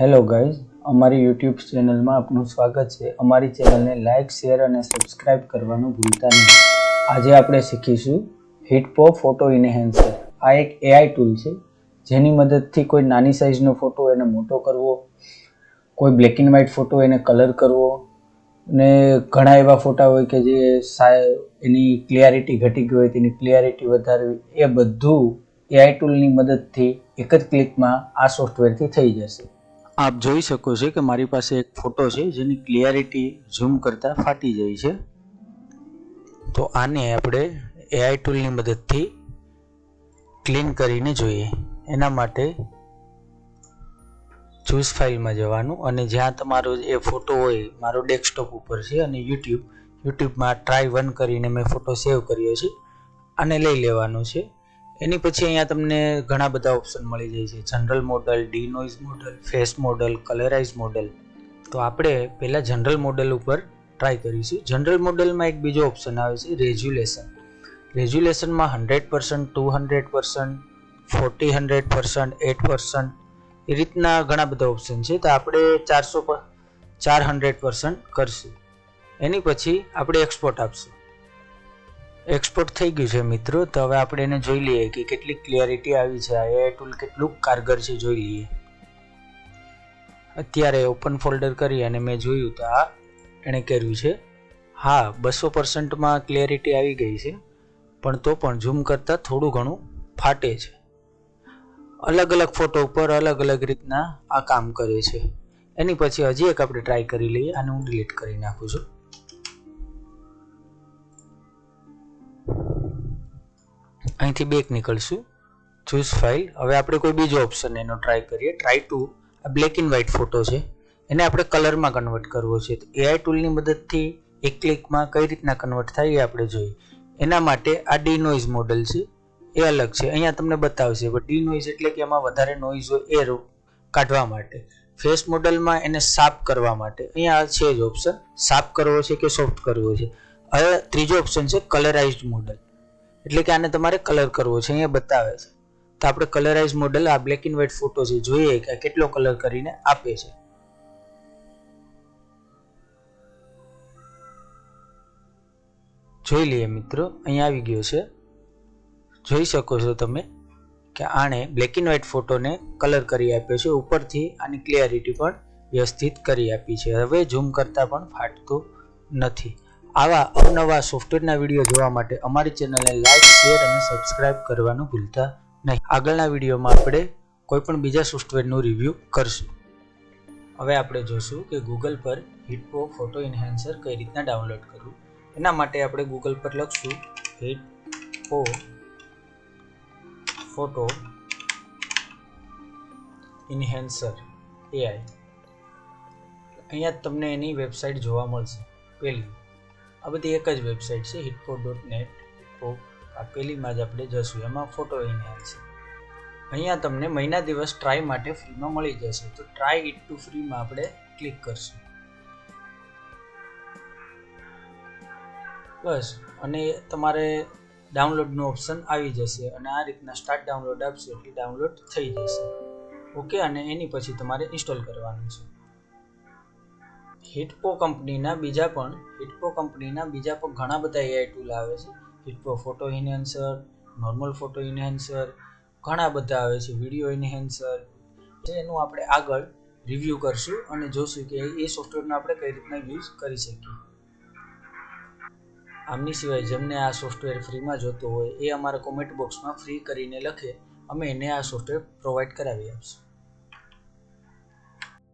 Hello guys અમારી YouTube ચેનલમાં આપનું સ્વાગત છે. અમારી ચેનલને લાઇક શેર અને સબસ્ક્રાઇબ કરવાનું ભૂલતા નહીં. આજે આપણે શીખીશું હિટપો ફોટો ઇનહેન્સર આ એક એઆઈ ટૂલ છે. જેની મદદથી કોઈ નાની સાઇઝનો ફોટો એને મોટો કરવો, કોઈ બ્લેક એન્ડ વ્હાઇટ ફોટો એને કલર કરવો, ને ઘણા એવા ફોટા હોય કે જે એની ક્લિયરિટી ઘટી ગઈ હોય, તેની ક્લિયરિટી વધારવી, એ બધું એઆઈ ટૂલની મદદથી એક જ ક્લિકમાં આ સોફ્ટવેરથી થઈ જશે. આપ જોઈ શકો છો કે મારી પાસે એક ફોટો છે, જેની ક્લિયરિટી ઝૂમ કરતાં ફાટી જાય છે. તો આને આપણે એઆઈ ટૂલની મદદથી ક્લીન કરીને જોઈએ. એના માટે ચૂઝ ફાઇલમાં જવાનું અને જ્યાં તમારો એ ફોટો હોય, મારો ડેસ્કટોપ ઉપર છે અને યુટ્યુબ યુટ્યુબમાં ટ્રાય વન કરીને મેં ફોટો સેવ કર્યો છે. આને લઈ લેવાનો છે. એની પછી અહીંયા તમને ઘણા બધા ઓપ્શન મળી જાય છે. General model denoise model face model colourise model તો આપણે પહેલાં જનરલ મોડલ ઉપર ટ્રાય કરીશું. જનરલ મોડલમાં એક બીજો ઓપ્શન આવે છે resolution રેઝ્યુલેશનમાં hundred percent two hundred percent forty hundred percent eight percent એ રીતના ઘણા બધા ઓપ્શન છે. તો આપણે ચારસો ચાર હંડ્રેડ પર્સન્ટ કરશું. એની પછી આપણે એક્સપોર્ટ આપશું. એક્સપોર્ટ થઈ ગયું છે મિત્રો. તો હવે આપણે એને જોઈ લઈએ કે કેટલી ક્લિયરિટી આવી છે. આ ટૂલ કેટલું કારગર છે જોઈ લઈએ. અત્યારે ઓપન ફોલ્ડર કરી અને મેં જોયું તો આ એણે કર્યું છે. હા, બસો પર્સન્ટમાં ક્લિયરિટી આવી ગઈ છે. પણ તો પણ ઝૂમ કરતાં થોડું ઘણું ફાટે છે. અલગ અલગ ફોટો ઉપર અલગ અલગ રીતના આ કામ કરે છે. એની પછી હજી એક આપણે ટ્રાય કરી લઈએ. અને હું ડિલીટ કરી નાખું છું. અહીંથી બેક નીકળશું. ચૂઝ ફાઇલ હવે આપણે કોઈ બીજો ઓપ્શન એનો ટ્રાય કરીએ. ટ્રાય ટુ આ બ્લેક એન્ડ વ્હાઇટ ફોટો છે. એને આપણે કલરમાં કન્વર્ટ કરવો છે. તો એઆઈ ટૂલની મદદથી એક ક્લિકમાં કઈ રીતના કન્વર્ટ થાય એ આપણે જોઈએ. એના માટે આ ડી નોઇઝ મોડલ છે. એ અલગ છે. અહીંયા તમને બતાવશે. ડી નોઇઝ એટલે કે એમાં વધારે નોઇઝ હોય એ કાઢવા માટે. ફેસ મોડલમાં એને સાફ કરવા માટે. અહીંયા છે જ ઓપ્શન સાફ કરવો છે કે સોફ્ટ કરવો છે? હવે ત્રીજો ઓપ્શન છે કલરાઇઝડ મોડલ એટલે કે આને તમારે કલર કરવો છે, અહીંયા બતાવે છે. તો આપણે કલરાઇઝ મોડલ આ બ્લેક એન્ડ વ્હાઇટ ફોટો છે જોઈએ કે કેટલો કલર કરીને આપે છે. જોઈ લઈએ મિત્રો, અહીંયા આવી ગયો છે. જોઈ શકો છો તમે કે આણે બ્લેક એન્ડ વ્હાઇટ ફોટોને કલર કરી આપ્યો છે, ઉપરથી આની ક્લિયરિટી પણ વ્યવસ્થિત કરી આપી છે. હવે ઝૂમ કરતાં પણ ફાટતું નથી. આવા અવનવા સોફ્ટવેરના વીડિયો જોવા માટે અમારી ચેનલને લાઇક શેર અને સબસ્ક્રાઇબ કરવાનું ભૂલતા નહીં. આગળના વિડીયોમાં આપણે કોઈપણ બીજા સોફ્ટવેરનું રિવ્યૂ કરશું. હવે આપણે જોશું કે ગૂગલ પર હિટપો ફોટો એન્હાન્સર કઈ રીતના ડાઉનલોડ કરવું. એના માટે આપણે ગૂગલ પર લખશું હિટપો ફોટો ઇન્હેન્સર એઆઈ અહીંયા તમને એની વેબસાઇટ જોવા મળશે. પહેલી. આ બધી એક જ વેબસાઇટ છે હિટપો ડોટ નેટ તો આ પેલીમાં જ આપણે જશું. એમાં ફોટો ઇન્હેન્સ અહીંયા તમને મહિના દિવસ ટ્રાય માટે ફ્રીમાં મળી જશે. તો ટ્રાય ઇટ ટુ ફ્રીમાં આપણે ક્લિક કરશું. બસ. અને તમારે ડાઉનલોડનું ઓપ્શન આવી જશે અને આ રીતના સ્ટાર્ટ ડાઉનલોડ આપશે એટલે ડાઉનલોડ થઈ જશે. ઓકે? અને એની પછી તમારે ઇન્સ્ટોલ કરવાનું છે. હિટપો કંપનીના બીજા પણ હિટપો કંપનીના બીજા પણ ઘણા બધા એઆઈ ટૂલ આવે છે. HitPaw photo enhancer normal photo enhancer ઘણા બધા આવે છે વીડિયો ઇન્હેન્સર એનું આપણે આગળ રિવ્યૂ કરશું અને જોશું કે એ સોફ્ટવેરનો આપણે કઈ રીતના યુઝ કરી શકીએ. આમની સિવાય જેમને આ સોફ્ટવેર ફ્રીમાં જોતો હોય, એ અમારા કોમેન્ટ બોક્સમાં ફ્રી કરીને લખે. અમે એને આ સોફ્ટવેર પ્રોવાઈડ કરાવી આપશું.